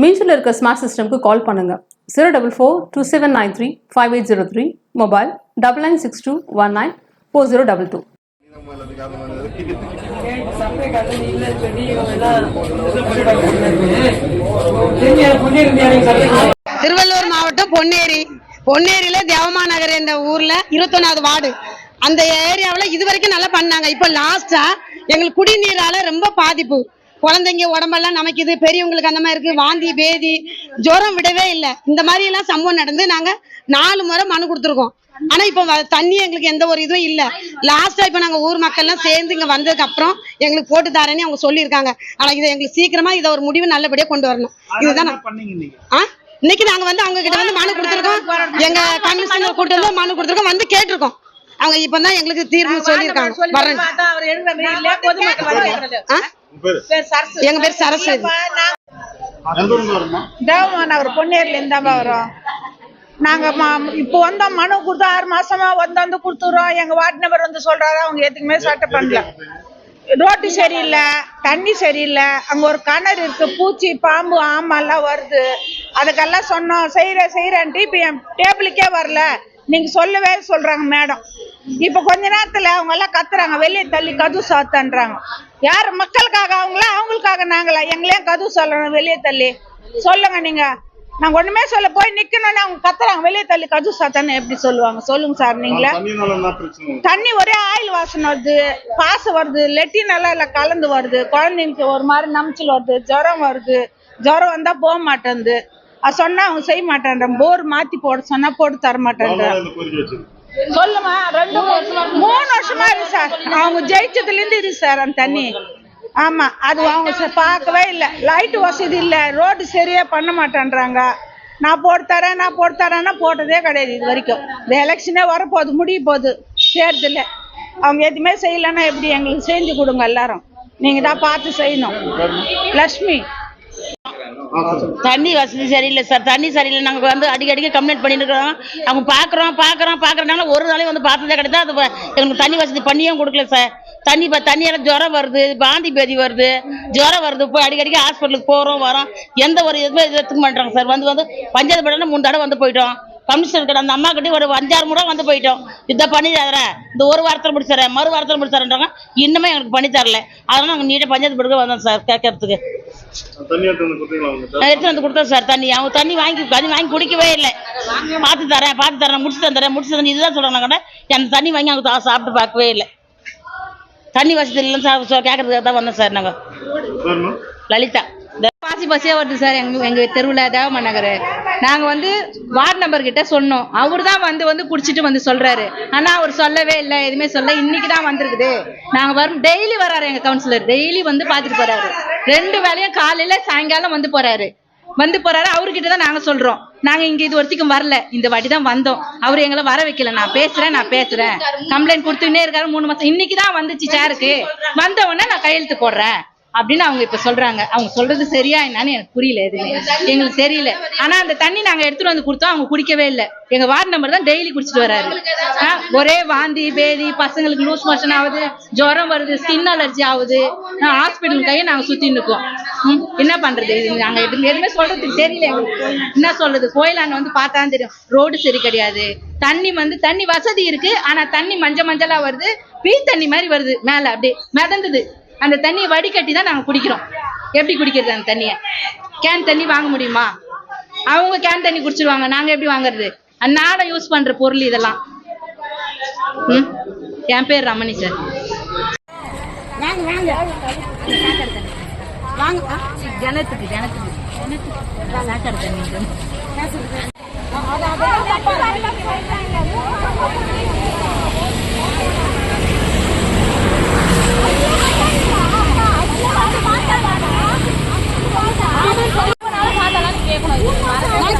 மீன்ஸில் இருக்க ஸ்மார்ட் சிஸ்டம்க்கு கால் பண்ணுங்க. Zero double four two seven nine three five eight zero three mobile double nine six two one nine four zero double two Tiruvallur மாவட்டம் பொன்னேரி. பொன்னேரியில தேவமா நகர் என்ற ஊர்ல இருபத்தொன்னாவது ward. அந்த ஏரியாவில் இது வரைக்கும் நல்லா பண்ணாங்க. இப்போ லாஸ்டா எங்களுக்கு குடிநீரால ரொம்ப பாதிப்பு. குழந்தைங்க உடம்பெல்லாம் நமக்குது பெரியவங்களுக்கு அந்த மாதிரி இருக்கு. வாந்தி பேதி ஜுரம் விடவே இல்லை. இந்த மாதிரி எல்லாம் சம்பவம் நடந்து நாங்க நாலு முறை மனு கொடுத்துருக்கோம். ஆனா இப்போ தண்ணி எங்களுக்கு எந்த ஒரு இதுவும் இல்ல. லாஸ்டா இப்போ நாங்க ஊர் மக்கள் எல்லாம் சேர்ந்து இங்க வந்ததுக்கு அப்புறம் எங்களுக்கு போட்டு தரேன்னு அவங்க சொல்லியிருக்காங்க. ஆனா இதை எங்களுக்கு சீக்கிரமா இதை ஒரு முடிவு நல்லபடியா கொண்டு வரணும். இதுதான்? இன்னைக்கு நாங்க வந்து அவங்க கிட்ட வந்து மனு கொடுத்துருக்கோம். எங்க கமிஷனர் கூட்டு வந்து மனு கொடுத்துருக்கோம். வந்து கேட்டிருக்கோம். அவங்க இப்பதான் எங்களுக்கு தீர்வு சொல்லியிருக்காங்க. வரேன் ஆ? எங்க பேர் சரஸ்வதி. எந்த ஊர்ல வருமா தேவமான் அவர் பொன்னேரில இருந்தாப்பா வரோம் நாங்க இப்போ வந்தோம் மனு கொடுத்து ஆறு மாசமா வந்து வந்து கொடுத்துறோம் எங்க வார்டு நம்பர் வந்து சொல்றாரு அவங்க எதுக்குமே சட்டை பண்ணல. ரோட்டு சரியில்லை தண்ணி சரியில்லை அங்க ஒரு கிணறு இருக்கு பூச்சி பாம்பு ஆமெல்லாம் வருது. அதுக்கெல்லாம் சொன்னோம் செய்யற செய்யறேன்ட்டு இப்ப என் டேபிளுக்கே வரல. நீங்க சொல்லவே சொல்றாங்க மேடம். இப்ப கொஞ்ச நேரத்துல அவங்க எல்லாம் கத்துறாங்க வெளியே தள்ளி கது சாத்தன்றாங்க. யார் மக்களுக்காக? அவங்களா? அவங்களுக்காக நாங்களா? எங்களையும் கது சொல்லணும் வெளியே தள்ளி. சொல்லுங்க நீங்க. நாங்க ஒண்ணுமே சொல்ல போய் நிக்கணும்னு அவங்க கத்துறாங்க. வெளியே தள்ளி கது சாத்தான்னு எப்படி சொல்லுவாங்க? சொல்லுங்க சார் நீங்களே. தண்ணி ஒரே ஆயில் வாசனை வருது. பாசம் வருது. லெட்டின் எல்லாம் இல்ல கலந்து வருது. குழந்தைங்களுக்கு ஒரு மாதிரி நமைச்சல் வருது. ஜுரம் வருது. ஜுரம் வந்தா போக மாட்டேங்குது. அது சொன்னா அவங்க செய்ய மாட்டேன் போர் மாத்தி போட சொன்னா போட்டு தர மாட்டேன் சொல்லுமா ரெண்டு மூணு- மூணு வருஷமா இருக்கு சார். அவங்க ஜெயிச்சதுல இருந்து இருக்கு சார் அந்த தண்ணி. ஆமா அது அவங்க பார்க்கவே இல்லை. லைட் வசதி இல்லை. ரோடு சரியா பண்ண மாட்டேன்றாங்க. நான் போட்டு தரேன் நான் போட்டு தரேன்னா போட்டதே கிடையாது இது வரைக்கும். இந்த எலெக்ஷனே வரப்போகுது முடிய போகுது. தேர்தல் அவங்க எதுவுமே செய்யலைன்னா எப்படி எங்களுக்கு செஞ்சு கொடுங்க எல்லாரும். நீங்க தான் பார்த்து செய்யணும். லக்ஷ்மி தண்ணி வசதி சரியில்லை சார். தண்ணி சரியில்லை. நாங்கள் வந்து அடிக்கடிக்கு கம்ப்ளைண்ட் பண்ணிட்டு இருக்கிறோம் அவங்க பார்க்குறோம் பார்க்குறோம் பார்க்குறனால ஒரு நாளையும் வந்து பார்த்ததே கிடையாது. அது எங்களுக்கு தண்ணி வசதி பண்ணியும் கொடுக்கல சார். தண்ணி இப்போ தண்ணியால் ஜுரம் வருது பாந்தி பேதி வருது. ஜுரம் வருது. போய் அடிக்கடிக்கு ஹாஸ்பிட்டலுக்கு போகிறோம் வரோம். எந்த ஒரு இதுவுமே இது எடுத்துக்க மாட்டாங்க சார். வந்து வந்து பஞ்சாயத்து படம் மூணு தடவை வந்து போயிட்டோம். கமிஷனர் கிட்ட அந்த அம்மா கிட்ட ஒரு அஞ்சாறு முறை வந்து போயிட்டோம். இதை பண்ணி தரேன். இந்த ஒரு வாரத்தில் முடிச்சிடறேன் மறு வாரத்தில் முடிச்சிடறேன்றாங்க இன்னுமே எங்களுக்கு பண்ணி தரல. அதனால நாங்கள் நீட்டாக பஞ்சாயத்து படுக்க வந்தோம் சார் கேட்கறதுக்கு. தண்ணி எடுத்து வந்து கொடுத்தேன் சார் தண்ணி. அவங்க தண்ணி வாங்கி தண்ணி வாங்கி குடிக்கவே இல்லை. பார்த்து தரேன் பார்த்து தரேன் முடிச்சு தந்துறேன் முடிச்சு தரேன். இதுதான் சொல்கிறாங்க கடை அந்த தண்ணி வாங்கி அவங்க சாப்பிட்டு பார்க்கவே இல்லை. தண்ணி வசதி இல்லைன்னு சார் கேட்கறதுக்காக தான் வந்தோம் சார் நாங்கள் லலிதா. பாசி பாசியாக வருது சார் எங்க எங்க தெருவில் தேவமா நகர். நாங்கள் வந்து வார்டு நம்பர் கிட்ட சொன்னோம். அவர் தான் வந்து வந்து குடிச்சிட்டு வந்து சொல்றாரு. ஆனால் அவர் சொல்லவே இல்லை. எதுவுமே சொல்ல இன்னைக்கு தான் வந்திருக்குது. நாங்கள் வரும் டெய்லி வராரு எங்கள் கவுன்சிலர் டெய்லி வந்து பார்த்துட்டு போறாரு. ரெண்டு வேலையும் காலையில் சாயங்காலம் வந்து போறாரு. வந்து போறாரு. அவர்கிட்ட தான் நாங்க சொல்றோம். நாங்க இங்க இது வரைக்கும் வரல. இந்த வாட்டி தான் வந்தோம். அவர் எங்களை வர வைக்கல. நான் பேசுறேன் நான் பேசுறேன். கம்ப்ளைண்ட் கொடுத்துட்டே இருக்காரு. மூணு மாசம் இன்னைக்கு தான் வந்துச்சு சாருக்கு வந்த உடனே நான் கையெழுத்து போடுறேன். அப்படின்னு அவங்க இப்ப சொல்றாங்க. அவங்க சொல்றது சரியா என்னன்னு எனக்கு புரியல எதுவுமே. எங்களுக்கு தெரியல. ஆனா அந்த தண்ணி நாங்க எடுத்துட்டு வந்து கொடுத்தோம். அவங்க குடிக்கவே இல்லை. எங்க வார்டு நம்பர் தான் டெய்லி குடிச்சிட்டு வராரு. ஆ, ஒரே வாந்தி பேதி பசங்களுக்கு லூஸ் மோஷன் ஆகுது ஜுரம் வருது ஸ்கின் அலர்ஜி ஆகுது. ஹாஸ்பிட்டல் கையை நாங்க சுத்தி இருக்கோம். ம், என்ன பண்றது? இது நாங்க எதுவுமே சொல்றதுக்கு தெரியல. எங்களுக்கு என்ன சொல்றது? கோயிலாண்ட வந்து பார்த்தா தெரியும். ரோடு சரி கிடையாது. தண்ணி வந்து தண்ணி வசதி இருக்கு. ஆனா தண்ணி மஞ்ச மஞ்சளா வருது. பீ தண்ணி மாதிரி வருது மேல. அப்படியே மிதந்தது. அந்த தண்ணியை வடிகட்டி தான் நாங்க குடிக்கிறோம். எப்படி குடிக்கிறது அந்த தண்ணியை? கேன் தண்ணி வாங்க முடியுமா? அவங்க கேன் தண்ணி குடிச்சிருவாங்க. நாங்க எப்படி வாங்குறது? அன்னாட யூஸ் பண்ற பொருள் இதெல்லாம். ம்? என் பேர் ரமணி சார் ஜனத்துக்கு ஜனத்துக்கு. சாக்கடை தண்ணி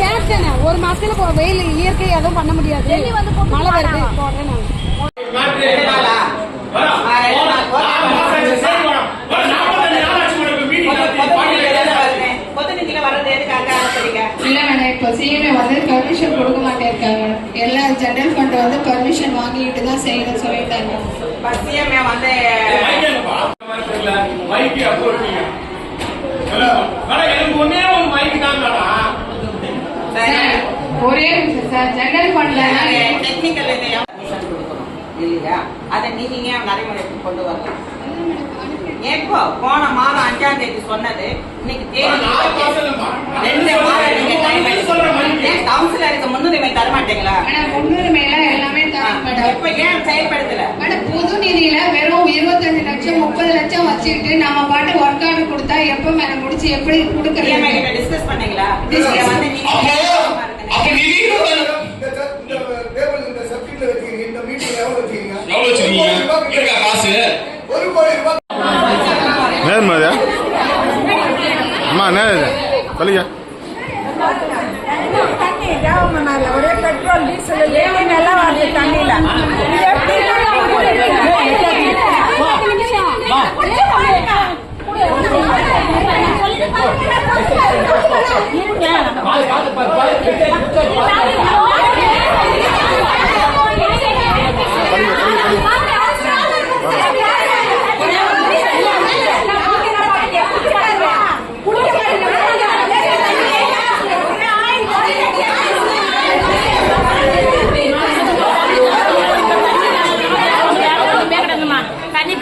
கேட்கணும் ஒரு மாசத்துல இப்போ வெயில் இயற்கை எதுவும் பண்ண முடியாது மழை வருது போடுறேன் நான் இல்ல மேடம் இப்போ சிஎம்ஏ வந்து பர்மிஷன் கொடுக்க மாட்டேருக்காங்க எல்லா ஜெனரல் ஃபண்ட் வந்து பர்மிஷன் வாங்கிட்டு தான் செய்யணும் சொல்லிட்டாங்க. சார், ஒரே நிமிஷம் சார். ஜெனரல் ஃபண்ட்ல இல்லையா? அதை நீங்க ஏன் நடைமுறைக்கு கொண்டு வரலாம் எப்போ போன மாதம் அஞ்சாம் தேதி சொன்னது இன்னைக்கு தேதி ரெண்டு மாதம் நீங்க டைம் ஏன் கவுன்சிலருக்கு முன்னுரிமை தர மாட்டீங்களா மேடம் முன்னுரிமையில எல்லாமே தரும் மேடம் இப்ப ஏன் செயல்படுத்தல? மேடம் பொது நிதியில வெறும் இருபத்தஞ்சு லட்சம் முப்பது லட்சம் வச்சுக்கிட்டு நாம பாட்டு ஒர்க் ஆர்டர் கொடுத்தா எப்ப மேடம் முடிச்சு எப்படி கொடுக்கறது? டிஸ்கஸ் பண்ணீங்களா? வந்து நீங்க நேர்மா இது அம்மா நேரம் இது சொல்லுங்க தண்ணி தேவமனால ஒரே பெட்ரோல் டீசல் எல்லாம் வருது தண்ணியில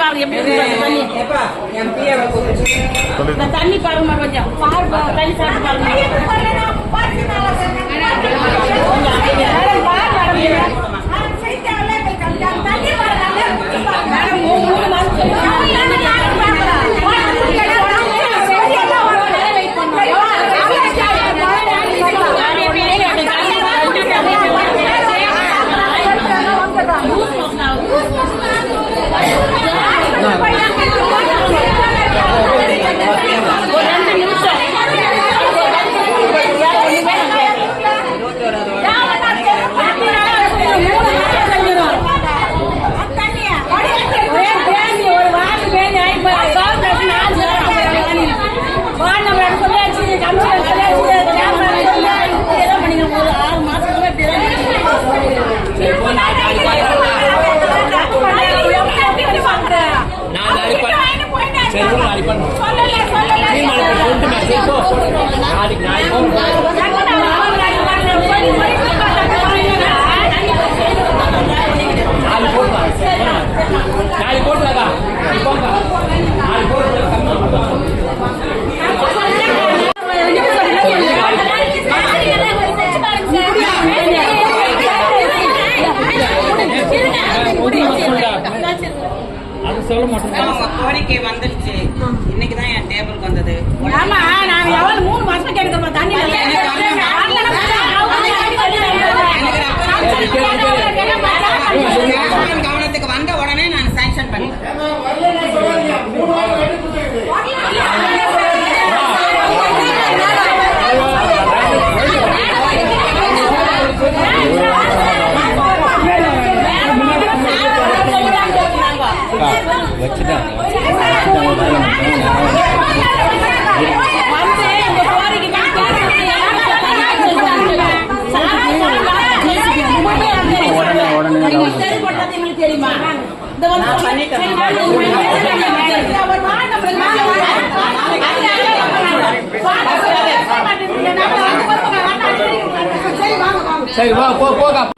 பாருங்க எப்படி இருக்கு பாருங்க தண்ணி பாருங்கம்மா கொஞ்சம் பாருங்க தண்ணி சாப்பிட்டு பாருங்க ஒரு கோரிக்கை வந்துருச்சு. இன்னைக்கு தான் என் டேபிளுக்கு வந்தது. ஆமா நான் எவ்வளவு மூணு மாசம் கேட்கிறப்ப தண்ணி எனக்கு கவனத்துக்கு வந்த உடனே நான் சாங்ஷன் பண்ணேன் வந்து இந்த கோரிக்கை எங்களுக்கு தெரியுமா இந்த வந்து நான் பண்ணிட்டேன். ஒரு வார்டு நம்பர் சரி வா போ போகா.